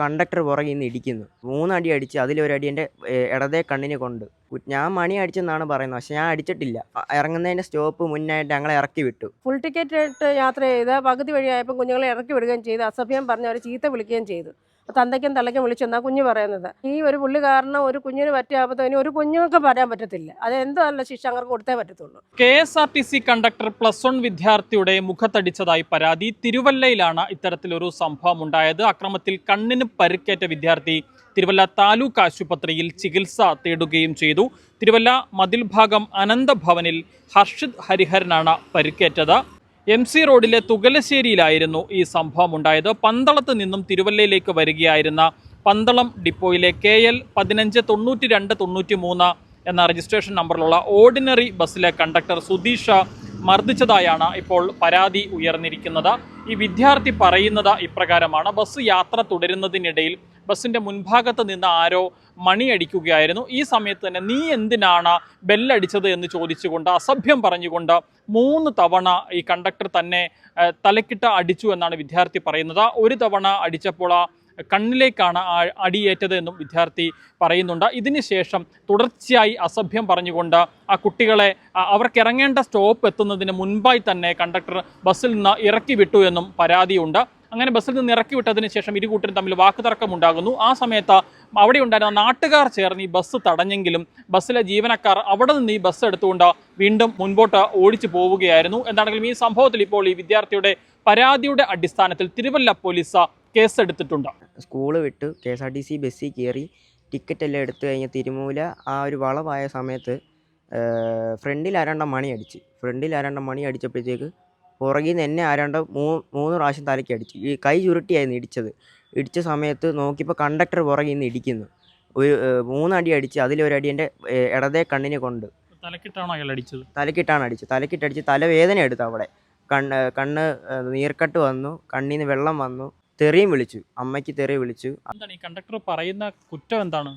Conductor പുറകിൽ നിന്ന് ഇടിക്കുന്നു. മൂന്നടി അടിച്ച് അതിലൊരടി എന്റെ ഇടതേ കണ്ണിന് കൊണ്ട്. ഞാൻ മണി അടിച്ചെന്നാണ് പറയുന്നത്. പക്ഷെ ഞാൻ അടിച്ചിട്ടില്ല. ഇറങ്ങുന്നതിന്റെ സ്റ്റോപ്പ് മുന്നായിട്ട് ഞങ്ങളെ ഇറക്കി വിട്ടു. ഫുൾ ടിക്കറ്റ് ഇട്ട് യാത്ര ചെയ്ത് പകുതി വഴിയായപ്പോൾ കുഞ്ഞുങ്ങളെ ഇറക്കി വിടുകയും ചെയ്തു. അസഭ്യം പറഞ്ഞ് അവർ ചീത്ത വിളിക്കുകയും ചെയ്തു. തന്തയ്ക്കും തള്ളയ്ക്കും വിളിച്ചെന്നാ കുഞ്ഞ് പറയുന്നത്. ഈ ഒരു പുള്ളി കാരണം ഒരു കുഞ്ഞിന് പറ്റിയ ആപത്ത് ഇനി ഒരു കുഞ്ഞുങ്ങൾക്ക് പറയാൻ പറ്റത്തില്ല. അത് എന്തോ അല്ല ശിക്ഷ അങ്ങനെ കൊടുത്തേ പറ്റത്തുള്ളൂ. K S R T C conductor plus one വിദ്യാർത്ഥിയുടെ മുഖത്തടിച്ചതായി പരാതി തിരുവല്ലയിലാണ് ഇത്തരത്തിലൊരു സംഭവം ഉണ്ടായത് അക്രമത്തിൽ കണ്ണിന് പരുക്കേറ്റ വിദ്യാർത്ഥി തിരുവല്ല താലൂക്ക് ആശുപത്രിയിൽ ചികിത്സ തേടുകയും ചെയ്തു. തിരുവല്ല മതിൽ ഭാഗം അനന്തഭവനിൽ ഹർഷിത് ഹരിഹരനാണ് പരിക്കേറ്റത്. എം സി റോഡിലെ തുകലശ്ശേരിയിലായിരുന്നു ഈ സംഭവം ഉണ്ടായത് പന്തളത്ത് നിന്നും തിരുവല്ലയിലേക്ക് വരികയായിരുന്ന പന്തളം ഡിപ്പോയിലെ കെ എൽ പതിനഞ്ച് തൊണ്ണൂറ്റി രണ്ട് തൊണ്ണൂറ്റി മൂന്ന് എന്ന രജിസ്ട്രേഷൻ നമ്പറിലുള്ള ഓർഡിനറി ബസ്സിലെ കണ്ടക്ടർ സുധീഷ മർദ്ദിച്ചതായാണ് ഇപ്പോൾ പരാതി ഉയർന്നിരിക്കുന്നത്. ഈ വിദ്യാർത്ഥി പറയുന്നത് ഇപ്രകാരമാണ്. ബസ് യാത്ര തുടരുന്നതിനിടയിൽ ബസ്സിന്റെ മുൻഭാഗത്ത് നിന്ന് ആരോ മണിയടിക്കുകയായിരുന്നു. ഈ സമയത്ത് തന്നെ നീ എന്തിനാണ് ബെല്ലടിച്ചത് എന്ന് ചോദിച്ചുകൊണ്ട് അസഭ്യം പറഞ്ഞുകൊണ്ട് മൂന്ന് തവണ ഈ കണ്ടക്ടർ തന്നെ തലക്കിട്ട അടിച്ചു എന്നാണ് വിദ്യാർത്ഥി പറയുന്നത്. ഒരു തവണ അടിച്ചപ്പോൾ ആ കണ്ണിലേക്കാണ് അടിയേറ്റത് എന്നും വിദ്യാർത്ഥി പറയുന്നുണ്ട്. ഇതിനുശേഷം തുടർച്ചയായി അസഭ്യം പറഞ്ഞുകൊണ്ട് ആ കുട്ടികളെ അവർക്ക് ഇറങ്ങേണ്ട സ്റ്റോപ്പ് എത്തുന്നതിന് മുൻപായി തന്നെ കണ്ടക്ടർ ബസ്സിൽ നിന്ന് ഇറക്കി വിട്ടു എന്നും പരാതിയുണ്ട്. അങ്ങനെ ബസ്സിൽ നിന്ന് ഇറക്കി വിട്ടതിന് ശേഷം ഇരു കൂട്ടരും തമ്മിൽ വാക്കുതർക്കം ഉണ്ടാകുന്നു. ആ സമയത്ത് അവിടെ ഉണ്ടായിരുന്ന നാട്ടുകാർ ചേർന്ന് ഈ ബസ് തടഞ്ഞെങ്കിലും ബസ്സിലെ ജീവനക്കാർ അവിടെ നിന്ന് ഈ ബസ് എടുത്തുകൊണ്ട് വീണ്ടും മുൻപോട്ട് ഓടിച്ചു പോവുകയായിരുന്നു. എന്താണെങ്കിലും ഈ സംഭവത്തിൽ ഇപ്പോൾ ഈ വിദ്യാർത്ഥിയുടെ പരാതിയുടെ അടിസ്ഥാനത്തിൽ തിരുവല്ല പോലീസ് കേസെടുത്തിട്ടുണ്ട്. സ്കൂൾ വിട്ട്. K S R T C ബസ്സിൽ കയറി ടിക്കറ്റ് എല്ലാം എടുത്തു കഴിഞ്ഞ് തിരുമൂല. ആ ഒരു വളവായ സമയത്ത് ഫ്രണ്ടിൽ ആരാണ്ട മണി അടിച്ച്. ഫ്രണ്ടിൽ ആരാണ്ട മണി അടിച്ചപ്പോഴത്തേക്ക് പുറകിൽ നിന്ന് എന്നെ ആരാണ്ട് മൂ മൂന്ന് പ്രാവശ്യം തലയ്ക്ക് അടിച്ചു. ഈ കൈ ചുരുട്ടിയായിരുന്നു ഇടിച്ചത്. ഇടിച്ച സമയത്ത് നോക്കിയപ്പോൾ കണ്ടക്ടർ പുറകിൽ നിന്ന് ഇടിക്കുന്നു. ഒരു മൂന്നടി അടിച്ച് അതിലൊരടി എന്റെ ഇടതേ കണ്ണിനെ കൊണ്ട്. തലക്കിട്ടാണോ അയാൾ അടിച്ചത്? തലക്കിട്ടാണ് അടിച്ചത്. തലക്കിട്ടടിച്ച് തലവേദന എടുത്തു അവിടെ. കണ്ണ് കണ്ണ് നീർക്കട്ട് വന്നു. കണ്ണിൽ നിന്ന് വെള്ളം വന്നു. തെറിയും വിളിച്ചു. അമ്മയ്ക്ക് തെറി വിളിച്ചു. എന്താണ് ഈ കണ്ടക്ടർ പറയുന്ന കുറ്റം എന്താണ്?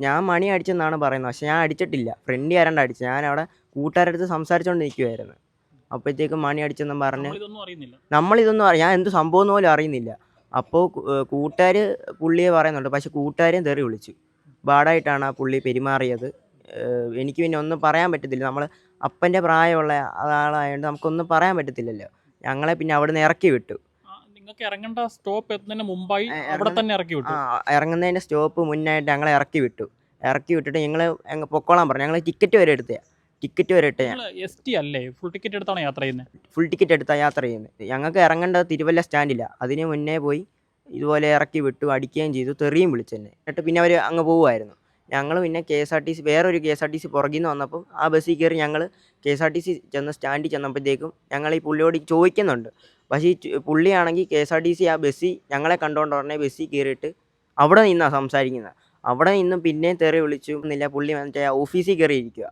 ഞാൻ മണി അടിച്ചെന്നാണ് പറയുന്നത്. പക്ഷെ ഞാൻ അടിച്ചിട്ടില്ല. ഫ്രണ്ട് ആരാണ്ട് അടിച്ചു. ഞാൻ അവിടെ കൂട്ടുകാരുടെ അടുത്ത് സംസാരിച്ചുകൊണ്ട് നിൽക്കുമായിരുന്നു അപ്പോഴത്തേക്കും മണി അടിച്ചെന്നും പറഞ്ഞ് നമ്മളിതൊന്നും ഞാൻ എന്ത് സംഭവം എന്ന് പോലും അറിയുന്നില്ല. അപ്പോൾ കൂട്ടുകാർ പുള്ളിയെ പറയുന്നുണ്ട്. പക്ഷെ കൂട്ടുകാരെയും തെറി വിളിച്ചു. ബാഡായിട്ടാണ് ആ പുള്ളി പെരുമാറിയത്. എനിക്ക് പിന്നെ ഒന്നും പറയാൻ പറ്റത്തില്ല. നമ്മൾ അപ്പന്റെ പ്രായമുള്ള ആളായതുകൊണ്ട് നമുക്കൊന്നും പറയാൻ പറ്റത്തില്ലല്ലോ. ഞങ്ങളെ പിന്നെ അവിടെ നിന്ന് ഇറക്കി വിട്ടു. നിങ്ങൾക്ക് ഇറങ്ങേണ്ട സ്റ്റോപ്പ് എത്തുന്നതിന് മുമ്പായി അവിടെ തന്നെ ഇറക്കി വിട്ടു. ആ ഇറങ്ങുന്നതിന്റെ സ്റ്റോപ്പ് മുന്നായിട്ട് ഞങ്ങളെ ഇറക്കി വിട്ടു. ഇറക്കി വിട്ടിട്ട് ഞങ്ങൾ പൊക്കോളാൻ പറഞ്ഞു. ഞങ്ങൾ ടിക്കറ്റ് വരെ എടുത്തേ ടിക്കറ്റ് വരെ ഇട്ട് നിങ്ങൾ എസ് ടി അല്ലേ? ഫുൾ ടിക്കറ്റ് എടുത്താണ് യാത്ര ചെയ്യുന്നത് ഫുൾ ടിക്കറ്റ് എടുത്താണ് യാത്ര ചെയ്യുന്നത് ഞങ്ങൾക്ക് ഇറങ്ങേണ്ടത് തിരുവല്ല സ്റ്റാൻഡില്ല അതിന് മുന്നേ പോയി ഇതുപോലെ ഇറക്കി വിട്ടു അടിക്കുകയും ചെയ്തു തെറിയും വിളിച്ചു തന്നെ എന്നിട്ട് പിന്നെ അവർ അങ്ങ് പോവുമായിരുന്നു. ഞങ്ങൾ പിന്നെ K S R T C വേറൊരു K S R T C പുറകിൽ നിന്ന് വന്നപ്പം ആ ബസ്സിൽ കയറി ഞങ്ങൾ K S R T C ചെന്ന് സ്റ്റാൻഡിൽ ചെന്നപ്പോഴത്തേക്കും ഞങ്ങൾ ഈ പുള്ളിയോട് ചോദിക്കുന്നുണ്ട്. പക്ഷേ ഈ പുള്ളിയാണെങ്കിൽ K S R T C ആ ബസ്സിൽ ഞങ്ങളെ കണ്ടുകൊണ്ട് ഉടനെ ബസ്സിൽ കയറിയിട്ട് അവിടെ നിന്നാണ് സംസാരിക്കുന്നത് അവിടെ നിന്നും പിന്നെയും തെറി വിളിച്ചു എന്നില്ല പുള്ളി മറ്റേ ഓഫീസിൽ കയറി ഇരിക്കുക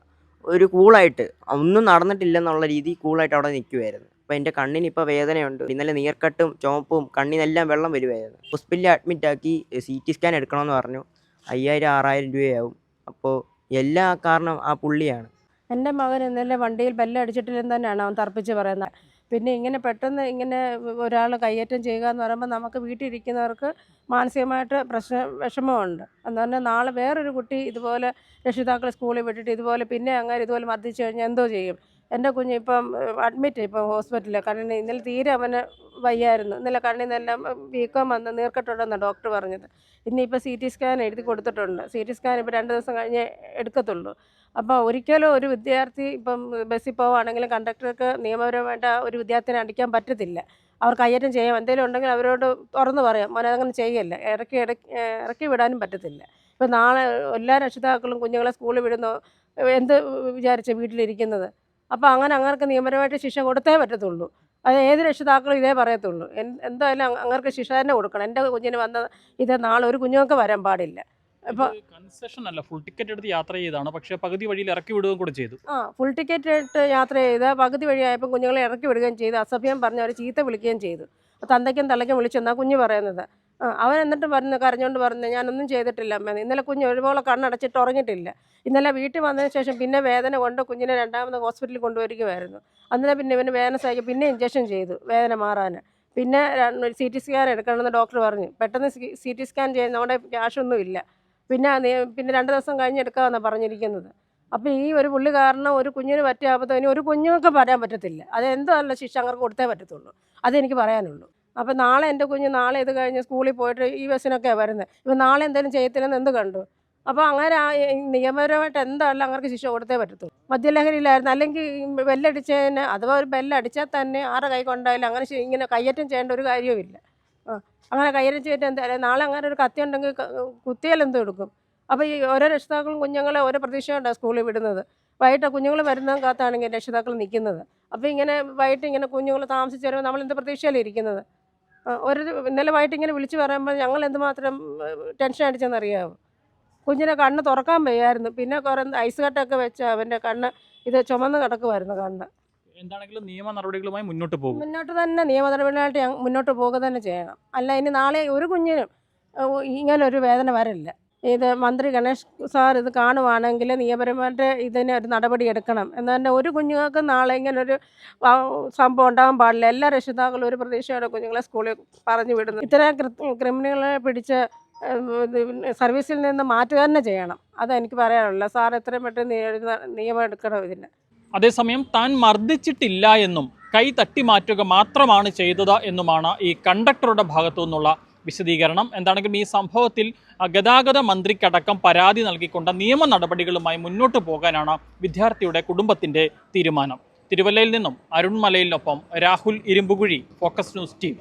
ഒരു കൂളായിട്ട് ഒന്നും നടന്നിട്ടില്ലെന്നുള്ള രീതി കൂളായിട്ട് അവിടെ നിൽക്കുമായിരുന്നു അപ്പോൾ എന്റെ കണ്ണിന് ഇപ്പോൾ വേദനയുണ്ട്. ഇന്നലെ നീർക്കട്ടും ചുമപ്പും കണ്ണിനെല്ലാം വെള്ളം വരുമായിരുന്നു ഹോസ്പിറ്റലിൽ അഡ്മിറ്റ് ആക്കി സി ടി സ്കാൻ എടുക്കണമെന്ന് പറഞ്ഞു. അയ്യായിരം ആറായിരം രൂപയാവും. അപ്പോൾ എല്ലാ കാരണം ആ പുള്ളിയാണ്. എന്റെ മകൻ ഇന്നലെ വണ്ടിയിൽ ബെല്ലടിച്ചിട്ടില്ലെന്ന് തന്നെയാണ് അവൻ തർപ്പിച്ച് പറയുന്നത്. പിന്നെ ഇങ്ങനെ പെട്ടെന്ന് ഇങ്ങനെ ഒരാൾ കയ്യേറ്റം ചെയ്യുക എന്ന് പറയുമ്പോൾ നമുക്ക് വീട്ടിലിരിക്കുന്നവർക്ക് മാനസികമായിട്ട് പ്രശ്ന വിഷമമുണ്ട്. എന്ന് പറഞ്ഞാൽ നാളെ വേറൊരു കുട്ടി ഇതുപോലെ രക്ഷിതാക്കൾ സ്കൂളിൽ വിട്ടിട്ട് ഇതുപോലെ പിന്നെ അങ്ങനെ ഇതുപോലെ മർദ്ദിച്ചു കഴിഞ്ഞാൽ എന്തോ ചെയ്യും. എന്റെ കുഞ്ഞ് ഇപ്പം അഡ്മിറ്റ് ഇപ്പം ഹോസ്പിറ്റലിൽ കണ്ണിന് ഇന്നലെ തീരെ അവന് വയ്യായിരുന്നു. ഇന്നലെ കണ്ണിൽ നിന്നെല്ലാം വീക്കം വന്ന് നീർക്കെട്ടുണ്ടെന്നാണ് ഡോക്ടർ പറഞ്ഞത്. ഇനിയിപ്പോൾ സി ടി സ്കാൻ എഴുതി കൊടുത്തിട്ടുണ്ട്. സി ടി സ്കാൻ ഇപ്പോൾ രണ്ട് ദിവസം കഴിഞ്ഞേ എടുക്കത്തുള്ളൂ. അപ്പോൾ ഒരിക്കലും ഒരു വിദ്യാർത്ഥി ഇപ്പം ബസ്സിൽ പോവുകയാണെങ്കിലും കണ്ടക്ടർക്ക് നിയമപരമായിട്ട് ഒരു വിദ്യാർത്ഥിനെ അടിക്കാൻ പറ്റത്തില്ല. അവർ കയ്യേറ്റം ചെയ്യാം. എന്തെങ്കിലും ഉണ്ടെങ്കിൽ അവരോട് തുറന്ന് പറയാം. മോനെ അങ്ങനെ ചെയ്യല്ല? ഇറക്കി ഇടയ്ക്ക് ഇറക്കി വിടാനും പറ്റത്തില്ല. ഇപ്പം നാളെ എല്ലാ രക്ഷിതാക്കളും കുഞ്ഞുങ്ങളെ സ്കൂളിൽ വിടുന്നു? എന്ത് വിചാരിച്ച വീട്ടിലിരിക്കുന്നത്? അപ്പോൾ അങ്ങനെ അങ്ങനെ നിയമപരമായിട്ട് ശിക്ഷ കൊടുത്തേ പറ്റത്തുള്ളൂ. അത് ഏത് രക്ഷിതാക്കളും ഇതേ പറയത്തുള്ളൂ. എന്തായാലും അങ്ങ- അങ്ങനെ ശിക്ഷ തന്നെ കൊടുക്കണം. എന്റെ കുഞ്ഞിന് വന്ന ഇത് നാളെ ഒരു കുഞ്ഞുങ്ങൾക്ക് വരാൻ പാടില്ല. അപ്പോൾ കൺസെഷൻ അല്ല ഫുൾ ടിക്കറ്റ് എടുത്ത് യാത്ര ചെയ്താണ് പക്ഷേ പകുതി വഴിയിൽ ഇറക്കി വിടുകയും കൂടെ ചെയ്തു. ആ ഫുൾ ടിക്കറ്റ് എടുത്ത് യാത്ര ചെയ്ത് പകുതി വഴിയായപ്പോൾ കുഞ്ഞുങ്ങളെ ഇറക്കി വിടുകയും ചെയ്തു. അസഭ്യം പറഞ്ഞ് അവർ ചീത്ത വിളിക്കുകയും ചെയ്തു. തന്തയ്ക്കും തള്ളയ്ക്കും വിളിച്ചെന്നാ കുഞ്ഞ് പറയുന്നത്? ആ അവൻ എന്നിട്ട് പറഞ്ഞു കരഞ്ഞുകൊണ്ട് പറഞ്ഞു ഞാനൊന്നും ചെയ്തിട്ടില്ല അമ്മ. ഇന്നലെ കുഞ്ഞ് ഒരുപോലെ കണ്ണടച്ചിട്ട് ഉറങ്ങിയിട്ടില്ല. ഇന്നലെ വീട്ടിൽ വന്നതിന് ശേഷം പിന്നെ വേദന കൊണ്ട് കുഞ്ഞിനെ രണ്ടാമത് ഹോസ്പിറ്റലിൽ കൊണ്ടുവരികയായിരുന്നു. അന്നേരം പിന്നെ ഇവന് വേദന സഹിക്കും പിന്നെ ഇഞ്ചക്ഷൻ ചെയ്തു വേദന മാറാൻ പിന്നെ സി ടി സ്കാൻ എടുക്കണമെന്ന് ഡോക്ടർ പറഞ്ഞു. പെട്ടെന്ന് സി ടി സ്കാൻ ചെയ്യുന്ന അവിടെ ക്യാഷൊന്നും ഇല്ല. പിന്നെ പിന്നെ രണ്ട് ദിവസം കഴിഞ്ഞ് എടുക്കാമെന്നാണ് പറഞ്ഞിരിക്കുന്നത്. അപ്പോൾ ഈ ഒരു പുള്ളി കാരണം ഒരു കുഞ്ഞിന് പറ്റിയ അതിന് ഒരു കുഞ്ഞുങ്ങൾക്ക് പറയാൻ പറ്റത്തില്ല. അത് എന്തോ അല്ല ശിക്ഷ അങ്ങനെ കൊടുത്തേ പറ്റത്തുള്ളൂ. അതെനിക്ക് പറയാനുള്ളൂ. അപ്പോൾ നാളെ എന്റെ കുഞ്ഞ് നാളെ ഇത് കഴിഞ്ഞ് സ്കൂളിൽ പോയിട്ട് ഈ ബസ്സിനൊക്കെയാണ് വരുന്നത്. ഇപ്പം നാളെ എന്തെങ്കിലും ചെയ്യത്തില്ലെന്ന് എന്ത് കണ്ടു? അപ്പോൾ അങ്ങനെ നിയമപരമായിട്ട് എന്തായാലും അങ്ങനെ ശിക്ഷ കൊടുത്തേ പറ്റത്തുള്ളൂ. മദ്യലഹരിയിലായിരുന്നു. അല്ലെങ്കിൽ ബെല്ലടിച്ചതിന് അഥവാ ഒരു ബെല്ലടിച്ചാൽ തന്നെ ആരുടെ കൈ കൊണ്ടായാലും അങ്ങനെ ഇങ്ങനെ കയ്യേറ്റം ചെയ്യേണ്ട ഒരു കാര്യവുമില്ല. അങ്ങനെ ചെയ്തിട്ട് എന്താ നാളെ അങ്ങനെ ഒരു കത്തി ഉണ്ടെങ്കിൽ കുത്തിയാൽ എന്ത് കൊടുക്കും അപ്പോൾ ഈ ഓരോ രക്ഷിതാക്കളും കുഞ്ഞുങ്ങളെ ഓരോ പ്രതീക്ഷയുണ്ടാണ് സ്കൂളിൽ വിടുന്നത്. വൈകിട്ട് കുഞ്ഞുങ്ങൾ വരുന്ന കാത്താണെങ്കിൽ രക്ഷിതാക്കൾ നിൽക്കുന്നത്. അപ്പോൾ ഇങ്ങനെ വൈകിട്ട് ഇങ്ങനെ കുഞ്ഞുങ്ങൾ താമസിച്ച് വരുമ്പോൾ നമ്മൾ എന്ത് പ്രതീക്ഷയിലാണ് ഇരിക്കുന്നത്? ഒരു ഇന്നലെ വൈകിട്ട് ഇങ്ങനെ വിളിച്ച് പറയുമ്പോൾ ഞങ്ങൾ എന്തുമാത്രം ടെൻഷൻ അടിച്ചെന്നറിയാമോ കുഞ്ഞിനെ കണ്ണ് തുറക്കാൻ വയ്യായിരുന്നു. പിന്നെ കുറേ ഐസ് കട്ടൊക്കെ വെച്ച് അവന്റെ കണ്ണ് ഇത് ചുമന്ന് കിടക്കുമായിരുന്നു കണ്ണ്. എന്താണെങ്കിലും നിയമ നടപടികളുമായി മുന്നോട്ട് പോകും. മുന്നോട്ട് തന്നെ നിയമ നടപടികളായിട്ട് മുന്നോട്ട് പോകുക തന്നെ ചെയ്യണം. അല്ല ഇനി നാളെ ഒരു കുഞ്ഞിനും ഇങ്ങനെ ഒരു വേദന വരില്ല. ഇത് മന്ത്രി ഗണേഷ് സാർ ഇത് കാണുവാണെങ്കിൽ നിയമപരമായിട്ട് ഇതിന് ഒരു നടപടി എടുക്കണം. എന്ന് തന്നെ ഒരു കുഞ്ഞുങ്ങൾക്ക് നാളെ ഇങ്ങനെ ഒരു സംഭവം ഉണ്ടാകാൻ പാടില്ല. എല്ലാ രക്ഷിതാക്കളും ഒരു പ്രതീക്ഷയോടെ കുഞ്ഞുങ്ങളെ സ്കൂളിൽ പറഞ്ഞു വിടുന്നു. ഇത്തരം ക്രിമിനലുകളെ പിടിച്ച് സർവീസിൽ നിന്ന് മാറ്റുക തന്നെ ചെയ്യണം. അതെനിക്ക് പറയാനുള്ളത്. സാർ എത്രയും പെട്ടെന്ന് നിയമം എടുക്കണം ഇതിന്? അതേസമയം താൻ മർദ്ദിച്ചിട്ടില്ല എന്നും കൈ തട്ടി മാറ്റുക മാത്രമാണ് ചെയ്തത് എന്നുമാണ് ഈ കണ്ടക്ടറുടെ ഭാഗത്തു നിന്നുള്ള വിശദീകരണം. എന്താണെങ്കിലും ഈ സംഭവത്തിൽ ഗതാഗത മന്ത്രിക്കടക്കം പരാതി നൽകിക്കൊണ്ട് നിയമ നടപടികളുമായി മുന്നോട്ട് പോകാനാണ് വിദ്യാർത്ഥിയുടെ കുടുംബത്തിന്റെ തീരുമാനം. തിരുവല്ലയിൽ നിന്നും Arun മലയിലിനൊപ്പം Rahul Irumbukuzhi focus news team.